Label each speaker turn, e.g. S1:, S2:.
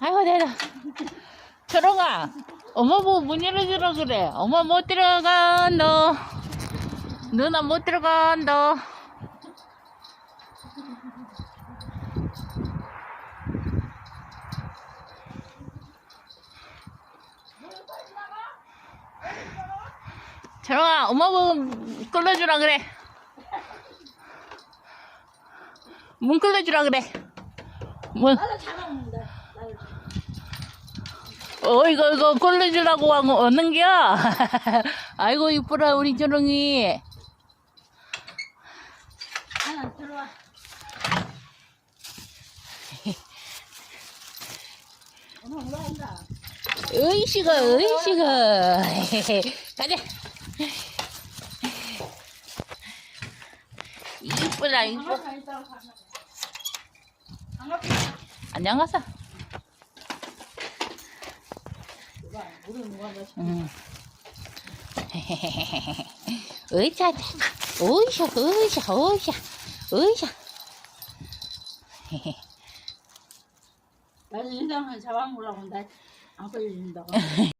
S1: 아이고, 내가. 철롱아, 엄마 보고 문 열어주라 그래. 엄마 못 들어간다. 누나 못 들어간다. 철롱아, 엄마 보고 끌어주라 그래. 문 끌어주라 그래. 문.
S2: 나도 잡아먹는다. 나도.
S1: 어, 이거, 이거, 걸러주려고 하고 얻는겨? 아이고, 이쁘라, 우리 조롱이.
S2: 하나 들어와. 엄마.
S1: 으이씨가, 으이씨가. 가자. 이쁘라, 이쁘.
S2: 장갑차 있다고 장갑. 장갑차.
S1: 안녕하세요. 응. 으이차, 으이샤, 으이샤, 으이샤, 으이샤.
S2: 나도 인상을 잡아먹으려고 한다. 안 걸려준다고.